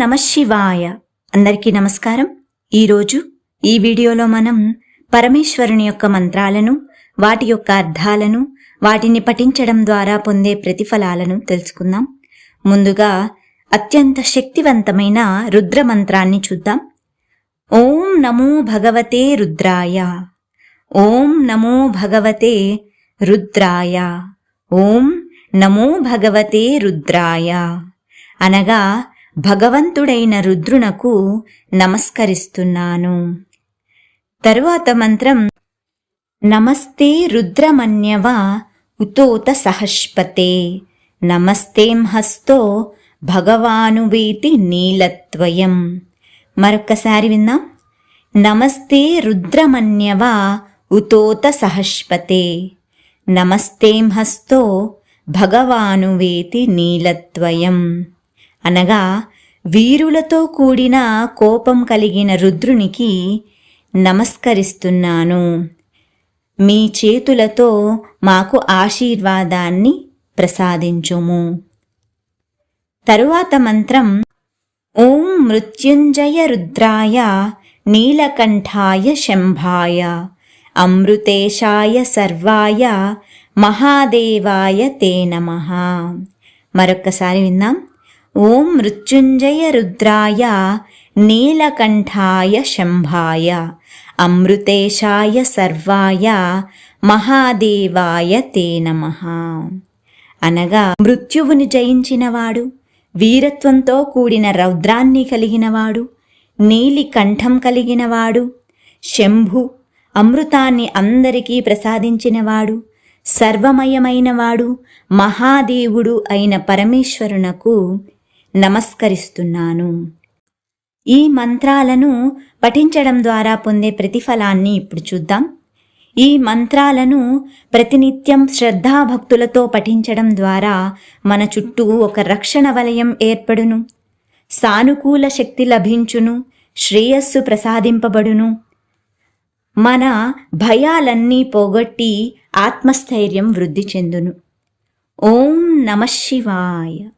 నమ శివాయ. అందరికీ నమస్కారం. ఈరోజు ఈ వీడియోలో మనం పరమేశ్వరుని యొక్క మంత్రాలను వాటి యొక్క అర్థాలను వాటిని పఠించడం ద్వారా పొందే ప్రతిఫలాలను తెలుసుకుందాం. ముందుగా అత్యంత శక్తివంతమైన రుద్ర మంత్రాన్ని చూద్దాం. ఓం నమో భగవతే రుద్రాయ. ఓం నమో భగవతే రుద్రాయ. ఓం నమో భగవతే రుద్రాయ. అనగా భగవంతుడైన రుద్రునకు నమస్కరిస్తున్నాను. తరువాత మంత్రం నమస్తే రుద్రమన్యవ ఉతోత సహస్పతే. నమస్తేం హస్తో భగవానువేతి నీలత్వయం. మరొక్కసారి విందాం. నమస్తే రుద్రమన్యవ ఉతోత సహస్పతే. నమస్తేం హస్తో భగవానువేతి నీలత్వయం. అనగా వీరులతో కూడిన కోపం కలిగిన రుద్రునికి నమస్కరిస్తున్నాను. మీ చేతులతో మాకు ఆశీర్వాదాన్ని ప్రసాదించుము. తరువాత మంత్రం ఓం మృత్యుంజయ రుద్రాయ నీలకంఠాయ శంభాయ అమృతేశాయ సర్వాయ మహాదేవాయ తే నమ. మరొక్కసారి విందాం. ఓం మృత్యుంజయ రుద్రాయ నీలకంఠాయ శంభాయ అమృతేశాయ సర్వాయ మహాదేవాయ తే నమ. అనగా మృత్యువుని జయించినవాడు వీరత్వంతో కూడిన రౌద్రాన్ని కలిగినవాడు నీలి కంఠం కలిగినవాడు శంభు అమృతాన్ని అందరికీ ప్రసాదించినవాడు సర్వమయమైనవాడు మహాదేవుడు అయిన పరమేశ్వరునకు నమస్కరిస్తున్నాను. ఈ మంత్రాలను పఠించడం ద్వారా పొందే ప్రతిఫలాన్ని ఇప్పుడు చూద్దాం. ఈ మంత్రాలను ప్రతినిత్యం శ్రద్ధాభక్తులతో పఠించడం ద్వారా మన చుట్టూ ఒక రక్షణ వలయం ఏర్పడును. సానుకూల శక్తి లభించును శ్రేయస్సు ప్రసాదింపబడును. మన భయాలన్నీ పోగొట్టి ఆత్మస్థైర్యం వృద్ధి చెందును. ఓం నమ శివాయ.